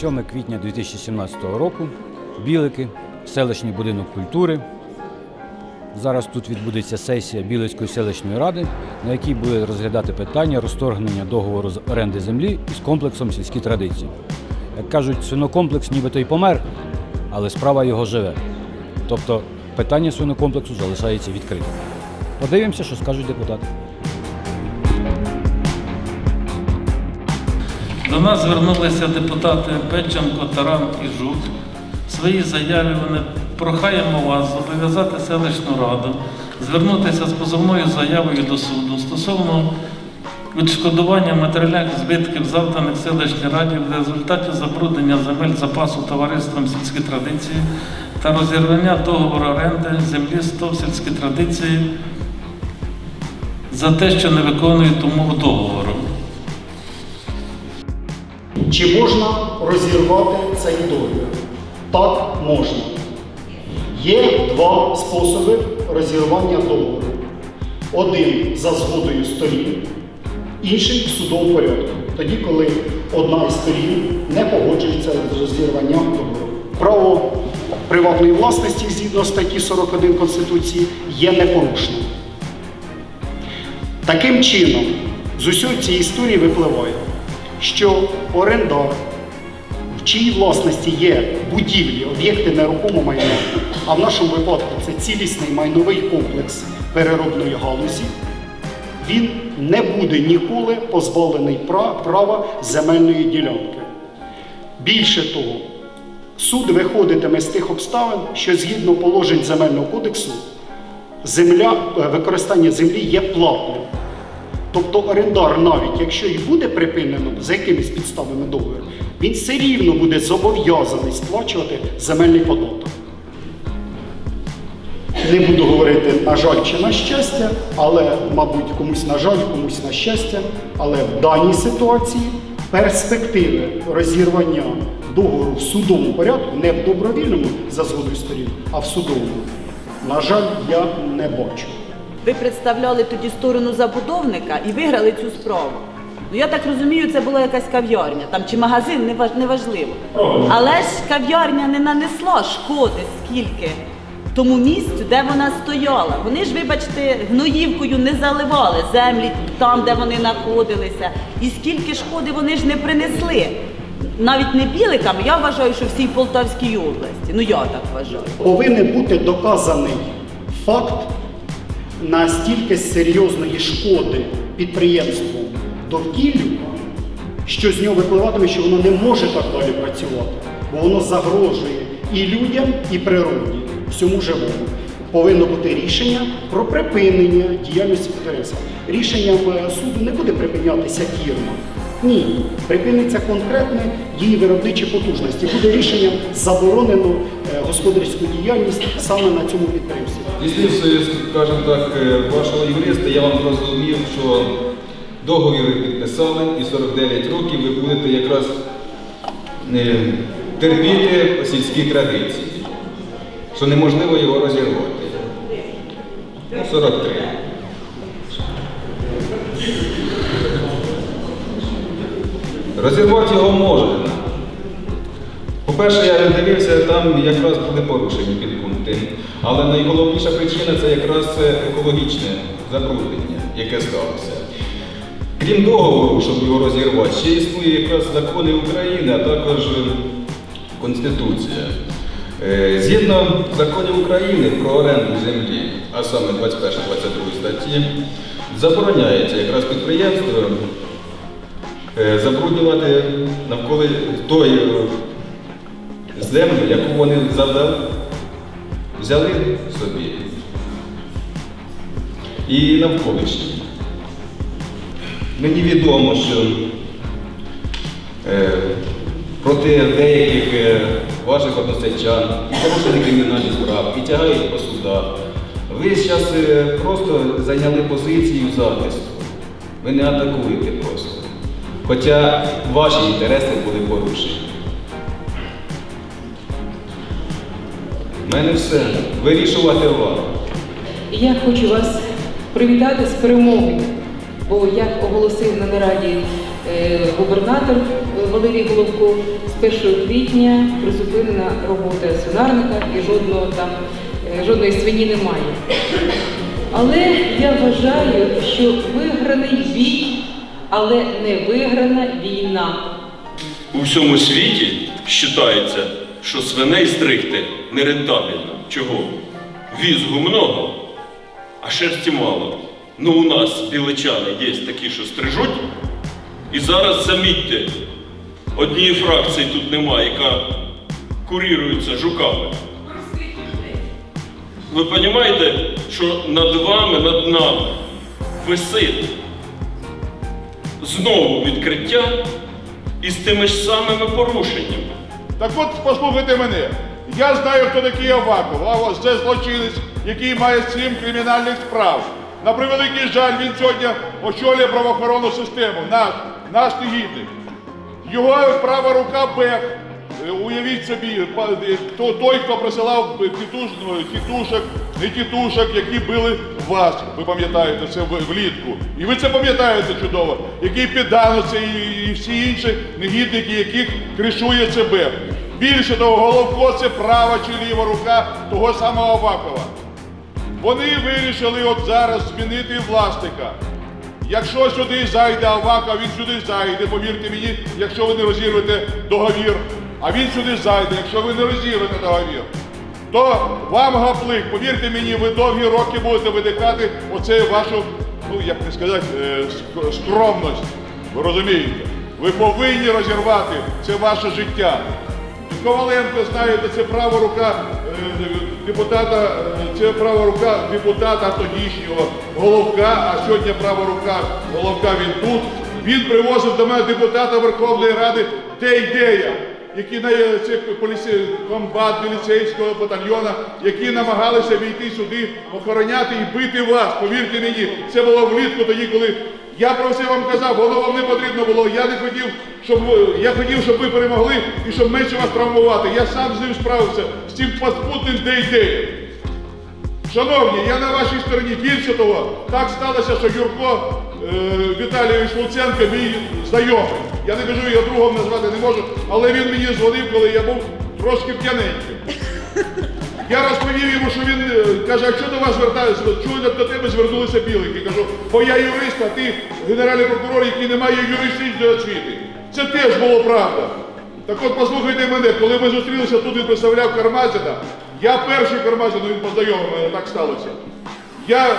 Сьоме квітня 2017 року. Білики, селищний будинок культури. Зараз тут відбудеться сесія Білицької селищної ради, на якій буде розглядати питання розторгнення договору з оренди землі із комплексом сільські традиції. Як кажуть, свинокомплекс нібито й помер, але справа його живе. Тобто питання свинокомплексу залишається відкритим. Подивимося, що скажуть депутати. До нас звернулися депутати Петченко, Таран і Жук. В своїй заяві вони прохаємо вас зобов'язати селищну раду, звернутися з позовною заявою до суду стосовно відшкодування матеріальних збитків, завданих селищній раді в результаті забруднення земель запасу товариством сільські традиції та розірвання договору оренди землі з сільські традиції за те, що не виконують умов договору. Чи можна розірвати цей договір? Так, можна. Є два способи розірвання договору. Один за згодою сторін, інший в судовому порядку. Тоді, коли одна із сторін не погоджується з розірванням договору. Право приватної власності згідно статті 41 Конституції є непорушним. Таким чином, з усієї цієї історії випливає, що орендар, в чиїй власності є будівлі, об'єкти нерухомого майна, а в нашому випадку це цілісний майновий комплекс переробної галузі, він не буде ніколи позбавлений права земельної ділянки. Більше того, суд виходитиме з тих обставин, що згідно положень земельного кодексу земля, е, використання землі є платним. Тобто орендар, навіть якщо і буде припинено за якимись підставами договору, він все рівно буде зобов'язаний сплачувати земельний податок. Не буду говорити на жаль чи на щастя, але, мабуть, комусь на жаль, комусь на щастя. Але в даній ситуації перспективи розірвання договору в судовому порядку, не в добровільному за згодою сторін, а в судовому, на жаль, я не бачу. Ви представляли тоді сторону забудовника і виграли цю справу. Ну я так розумію, це була якась кав'ярня там чи магазин, неваж- неважливо. Але ж кав'ярня не нанесла шкоди скільки тому місцю, де вона стояла. Вони ж, вибачте, гноївкою не заливали землі там, де вони знаходилися. І скільки шкоди вони ж не принесли. Навіть не біликам, я вважаю, що всій Полтавській області. Ну я так вважаю. повинен бути доказаний факт настільки серйозної шкоди підприємству довкіллю, що з нього випливатиме, що воно не може так далі працювати, бо воно загрожує і людям, і природі, всьому живому. Повинно бути рішення про припинення діяльності підприємства. Рішенням е, суду не буде припинятися фірма. Ні, припиниться конкретне її виробничі потужності. Буде рішенням заборонено е, господарську діяльність саме на цьому підприємстві. Дійсно, скажімо так, е, вашого юриста, я вам зрозумів, що договір підписали і 49 років ви будете якраз е, терпіти сільські традиції, що неможливо його розірвати. Ну, 43. Розірвати його можна. По-перше, я дивився, там якраз були порушені підпункти. Але найголовніша причина це якраз екологічне забруднення, яке сталося. Крім договору, щоб його розірвати, ще існує якраз закони України, а також Конституція. Е, Згідно законів України про оренду землі, а саме 21-22 статті, забороняється якраз підприємство е, забруднювати навколо той е, землю, яку вони завдали, взяли собі і навколишні. Мені відомо, що е, проти деяких е, ваших односельчан порушені кримінальні справи, і тягають по судах. Ви зараз просто зайняли позицію захисту. Ви не атакуєте просто. Хоча ваші інтереси були порушені. У мене все. Вирішувати вам. Я хочу вас привітати з перемогою. Бо як оголосив на нараді е, губернатор е, Валерій Головко, з 1 квітня призупинена робота свинарника і жодного там е, жодної свині немає. Але я вважаю, що виграний бій, але не виграна війна. У всьому світі вважається, що свиней стригти нерентабельно. Чого? Візгу много, а шерсті мало. Ну у нас біличани є такі, що стрижуть. І зараз замітьте, однієї фракції тут немає, яка курірується жуками. Ви розумієте, що над вами, над нами висить знову відкриття із тими ж самими порушеннями. Так от послухайте мене. Я знаю, хто такий Аваков. Аваков це злочинець, який має сім кримінальних справ. На превеликий жаль, він сьогодні очолює правоохоронну систему. Наш, наш негідник. Його права рука Бех. Е, Уявіть собі, е, хто той, хто присилав тітуш, ну, тітушок, не тітушок, які били вас. Ви пам'ятаєте це влітку. І ви це пам'ятаєте чудово. Який піддануться і, і всі інші негідники, яких кришує ЦБ. Більше того, Головко це права чи ліва рука того самого Авакова. Вони вирішили от зараз змінити власника. Якщо сюди зайде Авака, він сюди зайде, повірте мені, якщо ви не розірвете договір, а він сюди зайде, якщо ви не розірвете договір, то вам гаплик, повірте мені, ви довгі роки будете видихати оце вашу, ну як не сказати, е, скромність. Ви розумієте? Ви повинні розірвати це ваше життя. Коваленко, знаєте, це права рука е, депутата, е, це права рука депутата тодішнього Головка, а сьогодні права рука Головка він тут. Він привозив до мене депутата Верховної Ради Дейдея, які на е, комбат міліцейського батальйона, які намагалися війти сюди, охороняти і бити вас. Повірте мені, це було влітку тоді, коли я про все вам казав, воно не потрібно було. Я не хотів, щоб я хотів, щоб ви перемогли і щоб менше вас травмувати. Я сам з ним справився з цим паскудним дейдеєм. Шановні, я на вашій стороні. Більше того, так сталося, що Юрко е, Віталійович Луценко, мій знайомий. Я не кажу, його другом назвати не можу, але він мені дзвонив, коли я був трошки п'яненьким. Я розповів йому, що він каже, а що до вас звертаються? Чого до тебе звернулися білики? Кажу, бо я юрист, а ти генеральний прокурор, який не має юристичної освіти. Це теж було правда. Так от послухайте мене, коли ми зустрілися тут, він представляв Кармазіна. Я перший Кармазін, він познайомив мене, так сталося. Я е,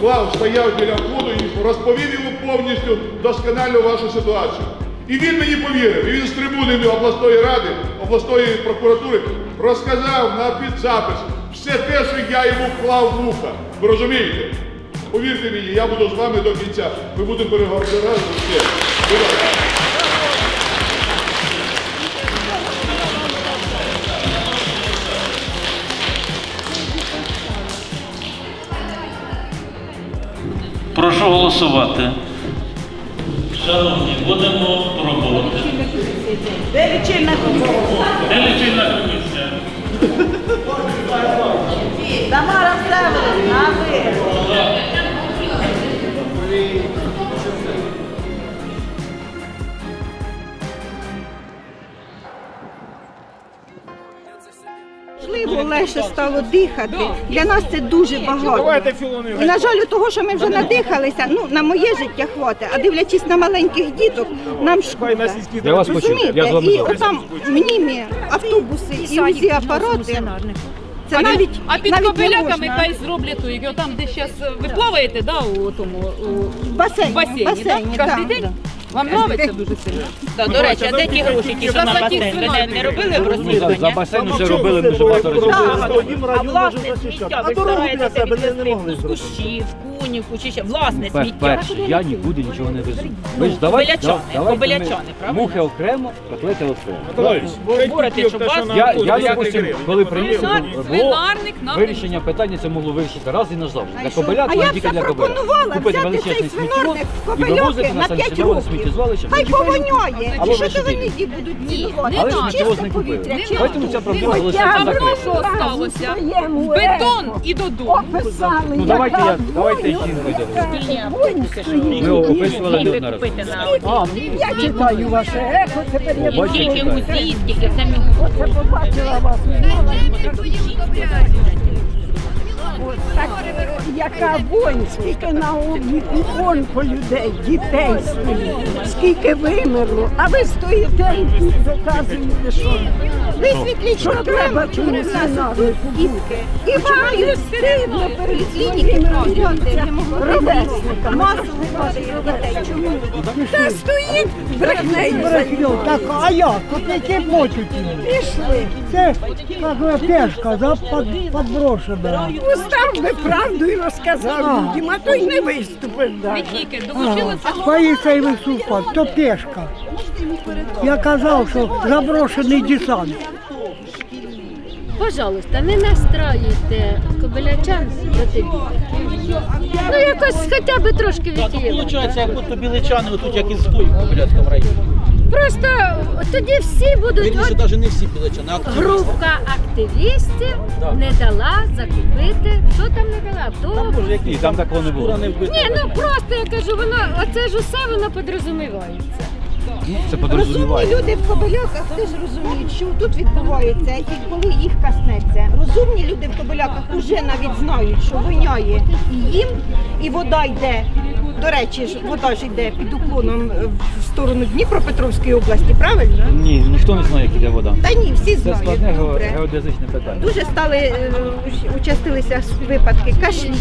клав, стояв біля входу і розповів йому повністю досконально вашу ситуацію. І він мені повірив. І він з трибуни обласної ради, обласної прокуратури розказав на підзапис все те, що я йому вклав в вуха. Ви розумієте? Повірте мені, я буду з вами до кінця. Ми будемо переговорити разом. Все. Прошу голосувати. Шановні, будемо пробувати. Де лічильна комісія? Де лічильна комісія? Легше стало дихати. Для нас це дуже багато. І, на жаль, того, що ми вже надихалися, ну на моє життя хватить, а дивлячись на маленьких діток, нам шкода. Я вас почув, Розумієте? я з вами І згоден. отам мнімі автобуси і усі апарати. Це навіть а під навіть не кобиляками можна. хай зроблять ту, його там, де зараз ви плаваєте, да, у тому у В басейні, басейні, басейні, да? да, Кожен день? да. Вам подобається дуже сильно? Так, до речі, а де ті гроші, ті, що За на басейн? Ви не, не робили в Ну, за, басейн вже робили дуже багато разів. А власне сміття, ви стараєтеся відвести в кущі, в кунівку чи ще власне Пер- сміття. Перше, я нікуди нічого не везу. Ви ж давайте, Кобилячани, да, давайте ми- кобилячани, правильно? Мухи окремо, котлети окремо. Ви говорите, що вас Я, я допустим, коли приїхав, Свинар- було свинарник нам вирішення питання це могло вирішити раз і назавжди. Для кобилят, А я тільки все для пропонувала Купити взяти величезний цей сміттєвоз свинарник в і Кобильовки на на п'ять санкціоноване років. сміттєзвалище. Хай повоняє. Або що то вони ті будуть Ні, цінувати? Але не сміттєвоз чисте не купили. повітря, Не чисте. Тому ця проблема Ось залишається я закрита. що сталося? Бетон і додому. Ну давайте я, давайте Ми описували неодноразово. Я читаю ваше ехо, тепер я Бачите, Скільки музій, скільки самі Оце побачила вас. Так, е, яка вонь, скільки на ікон по людей, дітей стоїть, скільки вимерло, а ви стоїте і тут доказуєте, що висвітліть, що треба чомусь ненависть. І вам стидно перед своїми ровесниками. Чому? Та стоїть брехнею. Так, а як? Тут які мочуть? Пішли. Це як пешка, да, под, подброшена. Устав би правду і розказав людям, а то й не виступив долучилися. Боїться і виступати, то пешка. Я казав, що заброшений десант. Пожалуйста, не настраюйте кобилячан проти бійки. Ну якось хоча б трошки відтіємо. Виходить, як будто біличани отут, як і збой в Кобиляцькому районі. Просто тоді всі будуть. Вірніше, От навіть не всі біличани, а активісти. групка активістів не дала закупити. Що там не дала? Автобус. Може, якісь там такого не було. не вбита. Ні, ну просто я кажу, воно оце ж усе воно подрозумівається. Це Розумні люди в Кобиляках теж розуміють, що тут відбувається, і коли їх коснеться. Розумні люди в Кобиляках вже навіть знають, що воняє і їм, і вода йде. До речі, ж вода ж йде під уклоном е, в сторону Дніпропетровської області, правильно? Ні, ніхто не знає, як іде вода. Та ні, всі Це знають. складне ге- добре. геодезичне питання. Дуже стали е, уч- участилися випадки кашлів.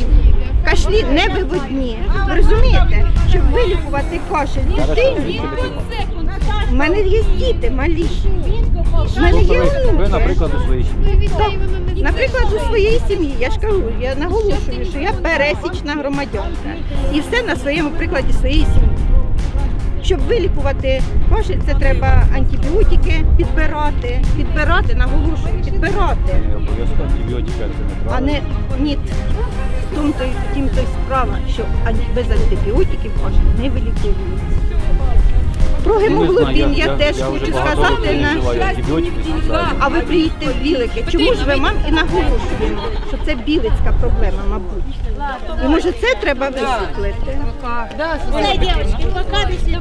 Кашлі не виводні. Ви розумієте, щоб вилікувати кашель дитині. У мене є діти малі. У мене є ви, онуки. наприклад, у своїй сім'ї. Так, наприклад, у своєї сім'ї, я ж кажу, я наголошую, що я пересічна громадянка. І все на своєму прикладі своєї сім'ї. Щоб вилікувати кашель, це треба антибіотики підбирати, підбирати, наголошую, підбирати. Обов'язково антибіотика це не А правильно. не ні. В тому то й в тім то й справа, що без антибіотиків кашель не вилікується. Про Ну, гемоглобін я, теж я хочу сказати на а ви приїдьте в Білики. Чому ж ви мам і наголошуємо, що це білицька проблема, мабуть. І може це треба висвітлити?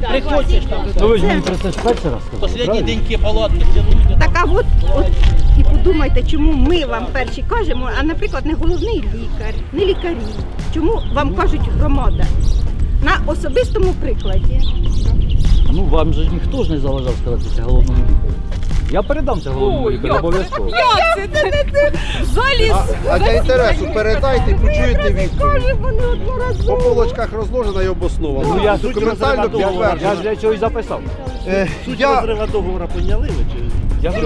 Приходиш там. Ну ви ж мені про це вперше раз сказали, Послідні деньки палатки. Так а от, от і подумайте, чому ми вам перші кажемо, а наприклад, не головний лікар, не лікарі. Чому вам кажуть громада? На особистому прикладі. Ну вам же ж ніхто ж не заважав сказати це головному лікарю. Я передам це головному лікарю обов'язково. Як це не ти заліз? А для інтересу передайте, почуєте відповідь. По одноразово. полочках розложена і обоснована. Ну я документально я, я ж для цього і записав. Е, Суть Я розрива договору поняли ви чи? Я Що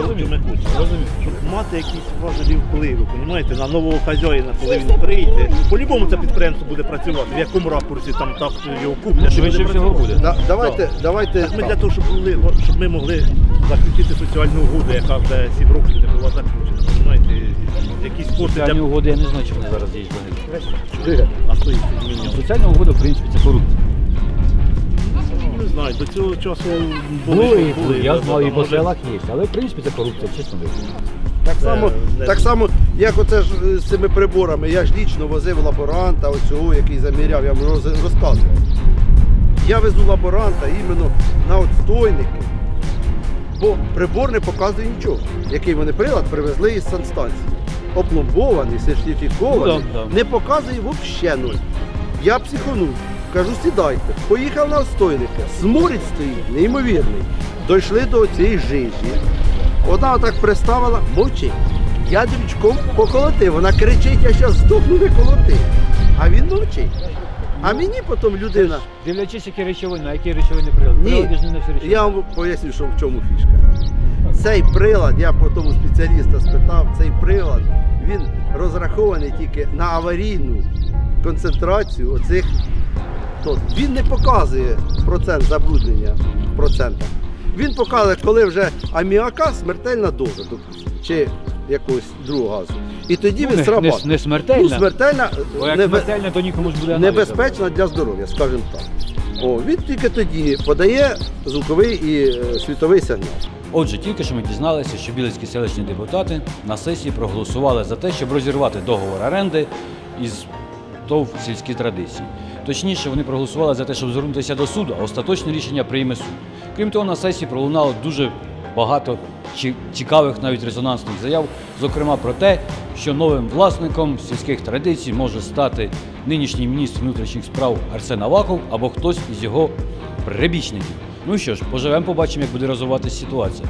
зрозумів. Щоб мати якісь важелі впливу, понімаєте, на нового хазяїна, коли він прийде. По-любому це підприємство буде працювати, в якому ракурсі там так його куплять. і Швидше буде всього працювати. буде. да- давайте, давайте Так ми так. для того, щоб, були, щоб ми могли заключити соціальну угоду, яка вже 7 років не була заключена. Понімаєте, якісь кошти Соціальні для угоди я не знаю, чи вони зараз є а стоїть. Соціальна угода, в принципі, це корупція. Не знаю, до цього часу були, Були, були, я да, і по селах є, але в принципі це корупція, чесно кажучи. Так само, так само, як оце ж е, з цими приборами. Я ж лічно возив лаборанта, оцього, який заміряв, я вам роз- розказував. Я везу лаборанта іменно на отстойники, бо прибор не показує нічого. Який вони прилад привезли із санстанції. Опломбований, сертифікований, Ну, да, да. не показує взагалі нуль. Я психонув, кажу, сідайте. Поїхав на отстойники. Сморід стоїть, неймовірний. Дійшли до цієї жижі. Вона отак приставила, мовчить. Я дрючком поколотив. Вона кричить, я зараз здохну не колотив. А він мовчить. А мені потім людина. Дивлячись, які речовини, на які речовини прилад. Ні, Прилади ж не на всі речовини. я вам поясню, що в чому фішка. Цей прилад, я по тому спеціаліста спитав, цей прилад він розрахований тільки на аварійну концентрацію оцих. Тот. Він не показує процент забруднення в процентах. Він показує, коли вже аміака смертельна доза, допустимо, чи якогось другого газу. І тоді Ну, він не, не, не смертельна, Ну, смертельна, бо як небе- смертельна, то нікому ж буде аналіз небезпечна для здоров'я, скажімо так. О, він тільки тоді подає звуковий і е, світовий сигнал. Отже, тільки що ми дізналися, що білицькі селищні депутати на сесії проголосували за те, щоб розірвати договор оренди із ТОВ сільські традиції. Точніше, вони проголосували за те, щоб звернутися до суду, а остаточне рішення прийме суд. Крім того, на сесії пролунало дуже багато цікавих, навіть резонансних заяв, зокрема про те, що новим власником сільських традицій може стати нинішній міністр внутрішніх справ Арсен Аваков або хтось із його прибічників. Ну що ж, поживемо, побачимо, як буде розвиватися ситуація.